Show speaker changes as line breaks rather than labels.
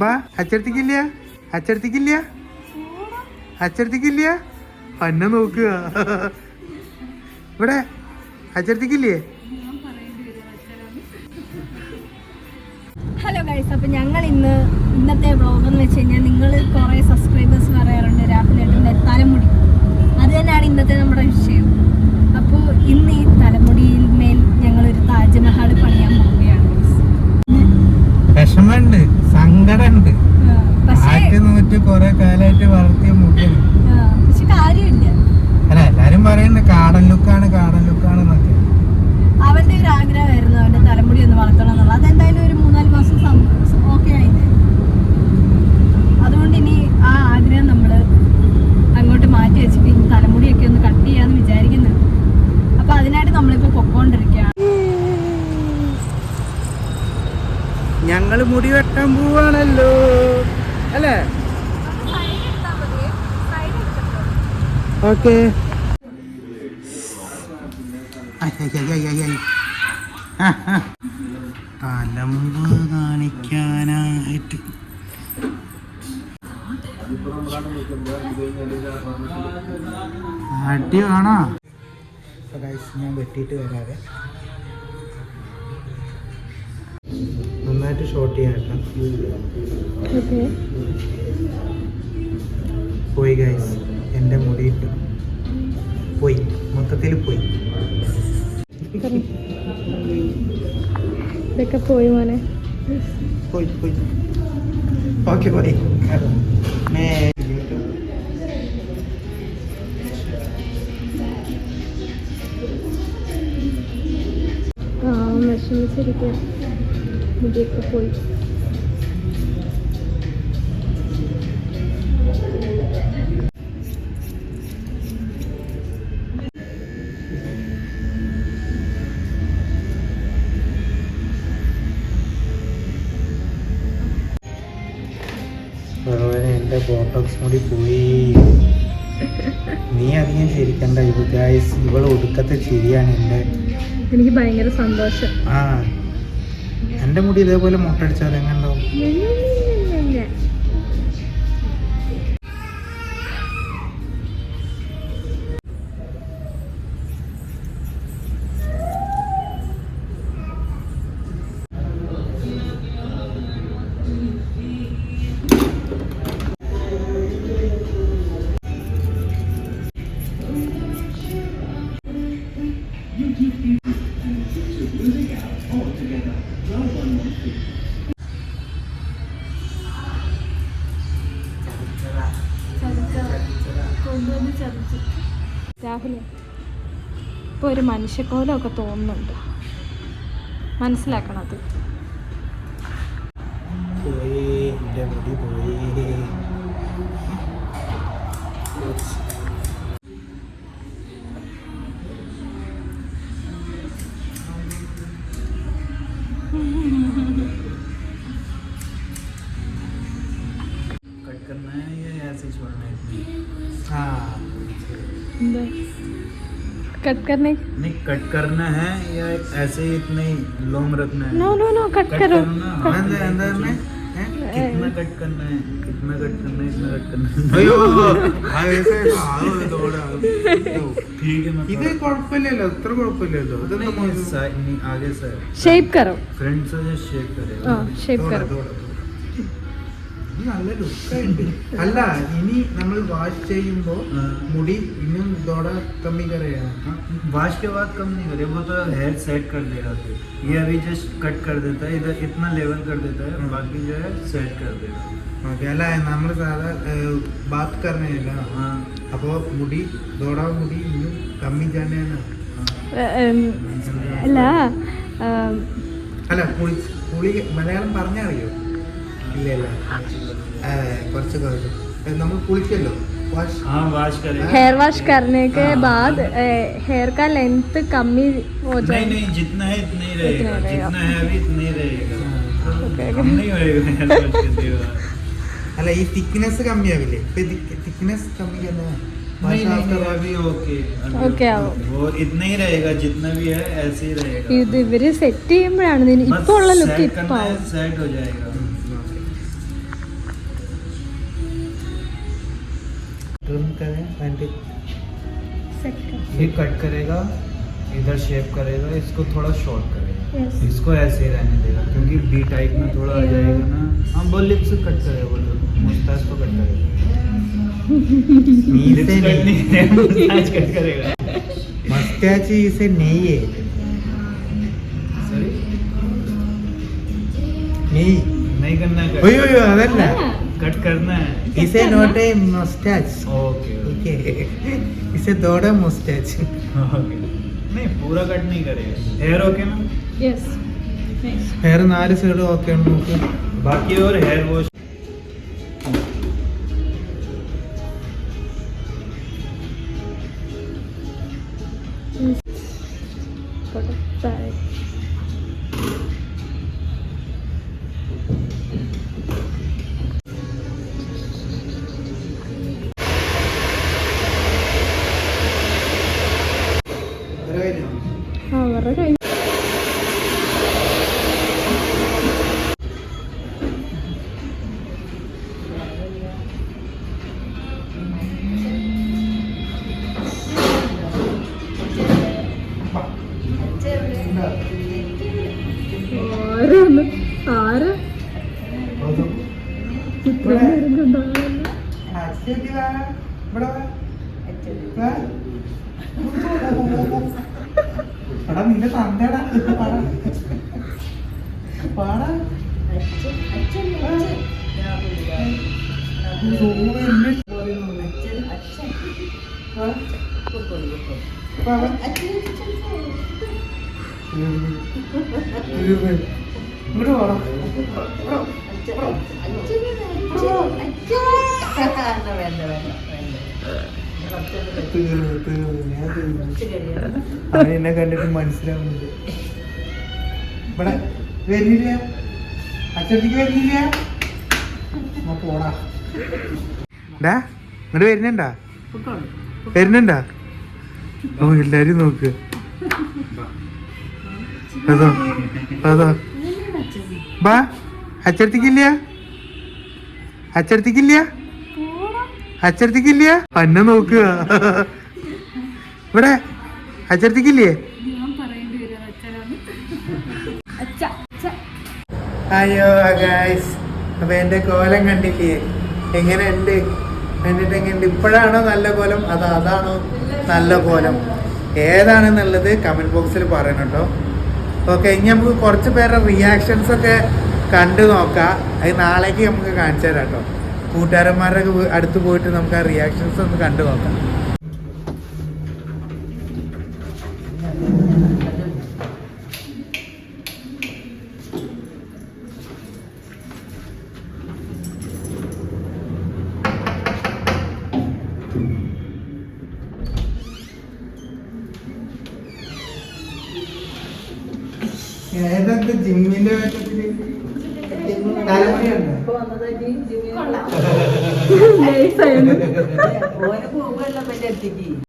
ബാ അച്ചടത്തിക്കില്ല അച്ചടത്തിക്കില്ല അച്ചടത്തിക്കില്ല പന്ന നോക്കുക ഇവിടെ അച്ചടത്തിക്കില്ലേ
ഹലോ ഗൈസ് അപ്പം ഞങ്ങൾ ഇന്ന് ഇന്നത്തെ വ്ളോഗ് എന്ന് വെച്ച് കഴിഞ്ഞാൽ നിങ്ങൾ കുറേ സബ്സ്ക്രൈബേഴ്സ് പറയാറുണ്ട്. രാഹുലേട്ടന്റെ തലമുടി. അത് തന്നെയാണ് ഇന്നത്തെ നമ്മുടെ വിഷയം. അപ്പോൾ ഇന്ന് ഈ തലമുടിയിൽ മേൽ ഞങ്ങളൊരു താജ്മഹൽ പണിയാൻ guys.
വിഷമുണ്ട് സങ്കടമുണ്ട്. ആയിരത്തി നൂറ്റി കൊറേ കാലായിട്ട് വളർത്തിയ മുടിയാണ്. അല്ല എല്ലാരും പറയുന്നുണ്ട് കാടൻ ലുക്കാണ് കാടൻ ലുക്കാണ് എന്നൊക്കെ.
അവന്റെ ഒരു ആഗ്രഹമായിരുന്നു അവന്റെ തലമുടി ഒന്ന് വളർത്തണം എന്നുള്ളത്. അതെന്തായാലും ഒരു മൂന്നാൽ മാസം ഓക്കെ ആയില്ലേ? അതുകൊണ്ട് ഇനി ആ ആഗ്രഹം നമ്മൾ
മുടി വെട്ടാൻ പോവാണല്ലോ. അല്ലേ? ഓക്കെ. തലമ്പ് കാണിക്കാനായിട്ട്. അടി വേണോ ഞാൻ വെട്ടിയിട്ട് വരാതെ നന്നായിട്ട് ഷോർട്ട് ചെയ്യാം കേട്ടോ. പോയി ഗൈസ് എന്റെ മുടിയിട്ട് പോയി. മൊത്തത്തിൽ പോയി.
ഇതൊക്കെ പോയി മോനെ.
പോയി പോയി. ഓക്കെ പോയി.
വിഷമിച്ചിരിക്കുക മുടിയൊക്കെ പോയി
എന്റെ ബോട്ടോക്സ് മുടി പോയി. നീ അധികം ചിരിക്കണ്ട. ഇത് ഗായ്സ് ഇവൾ ഒടുക്കത്തെ ചിരിയാണ് എന്റെ.
എനിക്ക് ഭയങ്കര സന്തോഷം.
ആ എന്റെ മുടി ഇതേപോലെ മുട്ടടിച്ചാൽ എങ്ങനെയുണ്ടാവും
രാഹുലെ ഇപ്പോൾ ഒരു മനുഷ്യക്കോലമൊക്കെ തോന്നുന്നുണ്ട് മനസ്സിലാക്കണം അത്
പോയി എൻ്റെ മുടി പോയി कट करना है या ऐसे ही छोड़ना है इतनी हाँ
कट करने?
नहीं कट करना है या ऐसे ही इतने लॉन्ग रखना है?
नो नो नो कट करो।
अंदर अंदर में? कितना कट करना इतना कट करना है? ऐसे शेप तो
मतलब- करो।
फ्रेंड से शेप
शेप
हाँ,
करो।
നല്ല ലുക്കുണ്ട് അല്ല ഇനി നമ്മൾ വാഷ് ചെയ്യുമ്പോ
हाँ।
മുടി ഇനിയും ദോട കമ്മി കറിയാണ്
हाँ, वॉश के बाद कम नहीं करे वो तो हेयर सेट कर देगा फिर ये अभी जस्ट कट कर देता है इधर इतना लेवल कर देता है
हाँ।
बाकी जो है सेट कर देगा
ഓക്കെ അല്ല നമ്മൾ സാധാ ബാത്ത് കറണല്ല
हाँ
അപ്പോ മുടി ദോട മുടി ഇനിയും കമ്മി ജാനാണ്
ഉം, അല്ല ഉം,
അല്ല കുളി കുളി മലയാളം പറഞ്ഞറിയോ ഇല്ല ഇല്ല ഏ, കുറച്ച് കുറച്ച് ഏ, നമ്മൾ കുളിക്കല്ലോ വാഷ്
हाँ वॉश करेगा
हेयर वॉश करने के
हाँ,
बाद
हाँ।
ए, हेयर का लेंथ कमी हो
नहीं
जाए
नहीं जितना है इतना ही रहेगा
इतना रहेगा।
जितना है अभी इतना ही रहेगा
Okay,
कम नहीं होएगा hair wash करते हुए।
അല്ല ഈ തിക്നെസ് കമ്മിയാവില്ലേ തിക്നെസ് കമ്മി
नहीं नहीं नहीं, अभी ओके अभी
Okay, आओ।
वो इतना ही रहेगा जितना भी है ऐसे ही रहेगा
ഇത് ഇവര് സെറ്റ് ചെയ്യുമ്പോഴാണ് ഇതിന്
बस
ഇപ്പൊ ഉള്ള ലുക്ക്
set
ഇപ്പൊ
करना ये कट करेगा इधर शेप करेगा इसको थोड़ा शॉर्ट करेगा।
Yes.
इसको ऐसे ही रहने देगा क्योंकि बी टाइप में थोड़ा आ जाएगा ना। हम बोल लिप्स कट करेगा बोलो मुस्ताज को कट करेगा। मस्त्याची इसे नहीं। है
नहीं
नहीं। करना है कट करना है।
इसे not a moustache okay
okay
okay is A Doda മസ്റ്റാച്ച്
okay नहीं पूरा कट नहीं करेगा हेयर ओके ना
യെസ്
ഹെയർ നാല് സൈഡ് ഓക്കെ ആണ് നോക്ക്
बाकी और हेयर वॉश
താഴെ അവരുടെ ആരാണ്? ആരാ?
നിന്റെ തന്തേടാ. പാടാ. പാടാ. ഇങ്ങോട്ട് ഞാൻ തീർന്നു അവൻ എന്നെ കണ്ടിട്ട് മനസ്സിലാവുന്നുണ്ട്. ഇവിടെ വരുന്നില്ല? അച്ചടിക്ക് വരുന്നില്ല? പോടാ. ഡാ ഇങ്ങോട്ട് വരുന്നുണ്ടാ? വരുന്നുണ്ടാ? ഓ എല്ലാരും നോക്ക്. അതോ അതോ. ബാ അച്ചടത്തിക്കില്ല അച്ചടത്തിക്കില്ല അച്ചടത്തിക്കില്ല അന്നെ നോക്കുക ഇവിടെ അച്ചടത്തിക്കില്ലേ അയ്യോ ഗായ്സ് അപ്പൊ എന്റെ കോലം കണ്ടില്ലേ? എങ്ങനെയുണ്ട്? കണ്ടിട്ട് എങ്ങനെയുണ്ട് ഇപ്പോഴാണോ നല്ല കോലം? അതോ അതാണോ നല്ല കോലം? ഏതാണെന്നുള്ളത് കമന്റ് ബോക്സിൽ പറയണം കേട്ടോ. ഓക്കെ ഇനി നമുക്ക് കുറച്ച് പേരുടെ റിയാക്ഷൻസ് ഒക്കെ കണ്ടു നോക്കാം. അത് നാളേക്ക് നമുക്ക് കാണിച്ചു തരാം കേട്ടോ കൂട്ടുകാരന്മാരുടെ അടുത്ത് പോയിട്ട് നമുക്ക് ആ റിയാക്ഷൻസ് ഒന്ന് കണ്ടു നോക്കാം. ഏതൊക്കെ ജിമ്മിന്റെ
വേഷത്തിൽ പറ്റി